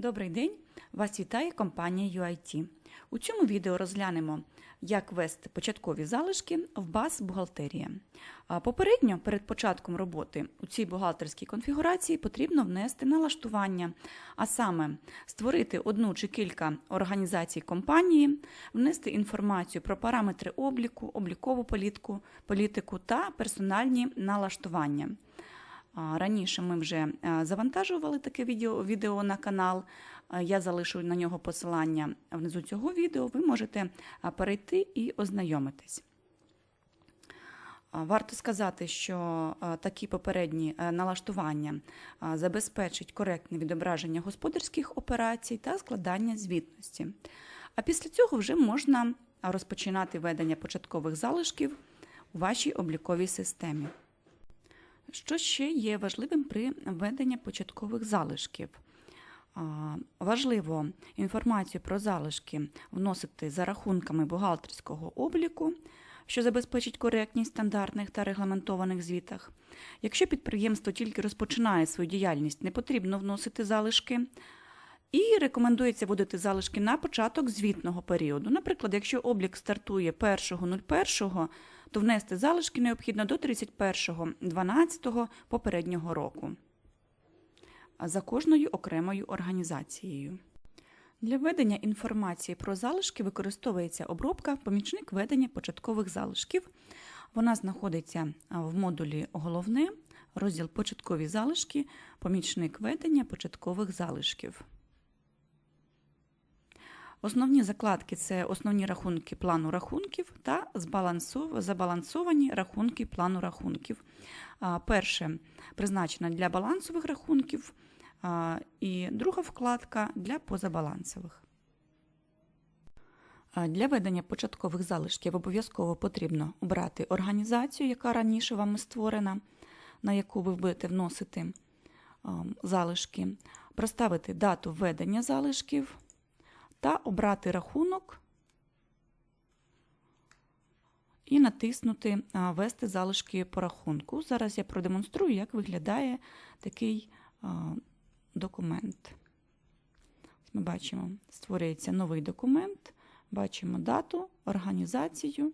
Добрий день! Вас вітає компанія UIT. У цьому відео розглянемо, як ввести початкові залишки в баз бухгалтерія. Попередньо, перед початком роботи у цій бухгалтерській конфігурації потрібно внести налаштування, а саме створити одну чи кілька організацій компанії, внести інформацію про параметри обліку, облікову політику, політику та персональні налаштування. Раніше ми вже е, завантажували таке відео, відео на канал. Е, Я залишу на нього посилання внизу цього відео. Ви можете перейти і ознайомитись. Варто сказати, що такі попередні е, налаштування забезпечить коректне відображення господарських операцій та складання звітності. А після цього вже можна розпочинати ведення початкових залишків у вашій обліковій системі. Що ще є важливим при введенні початкових залишків? Важливо інформацію про залишки вносити за рахунками бухгалтерського обліку, що забезпечить коректність стандартних та регламентованих звітах. Якщо підприємство тільки розпочинає свою діяльність, не потрібно вносити залишки. І рекомендується вводити залишки на початок звітного періоду. Наприклад, якщо облік стартує 1.01, то внести залишки необхідно до 31.12 попереднього року за кожною окремою організацією. Для введення інформації про залишки використовується обробка помічник ведення початкових залишків. Вона знаходиться в модулі Головне, розділ Початкові залишки, помічник ведення початкових залишків. Основні закладки це основні рахунки плану рахунків та забалансовані рахунки плану рахунків. Перше призначена для балансових рахунків, і друга вкладка для позабалансових. Для ведення початкових залишків обов'язково потрібно обрати організацію, яка раніше вами створена, на яку ви будете вносити залишки, проставити дату введення залишків та обрати рахунок і натиснути а, Ввести залишки по рахунку. Зараз я продемонструю, як виглядає такий документ. Ми бачимо, створюється новий документ, бачимо дату, організацію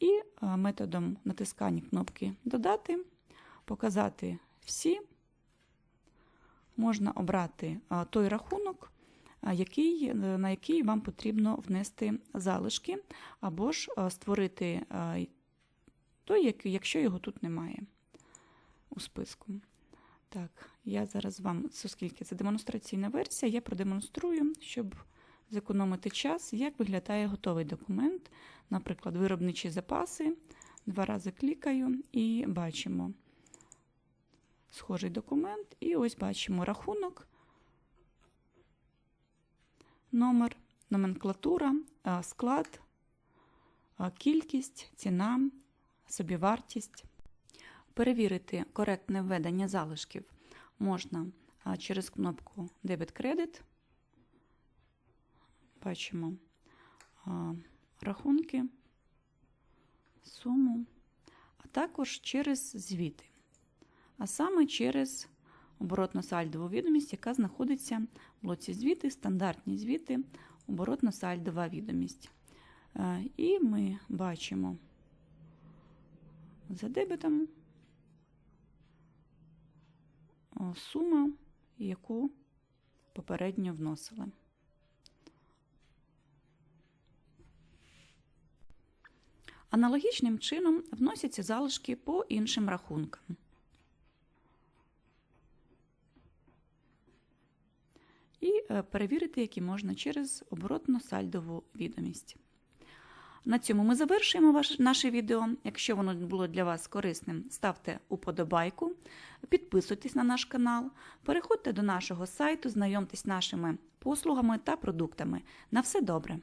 і методом натискання кнопки Додати, показати всі. Можна обрати той рахунок, який, е, на який вам потрібно внести залишки, або ж створити той, якщо його тут немає у списку. Так, я зараз вам, оскільки це демонстраційна версія, я продемонструю, щоб зекономити час, як виглядає готовий документ. Наприклад, виробничі запаси. Два рази клікаю і бачимо схожий документ. І ось бачимо рахунок, номер, номенклатура, склад, кількість, ціна, собівартість. Перевірити коректне введення залишків можна через кнопку Дебет-кредит. Бачимо рахунки, суму, а також через звіти, а саме через оборотно-сальдову відомість, яка знаходиться в блоці звіти, стандартні звіти, оборотно-сальдова відомість. Е, І ми бачимо за дебетом о, сума, яку попередньо вносили. Аналогічним чином вносяться залишки по іншим рахункам. І е, перевірити, які можна через оборотну сальдову відомість. На цьому ми завершуємо наше відео. Якщо воно було для вас корисним, ставте уподобайку, підписуйтесь на наш канал, переходьте до нашого сайту, знайомтесь з нашими послугами та продуктами. На все добре!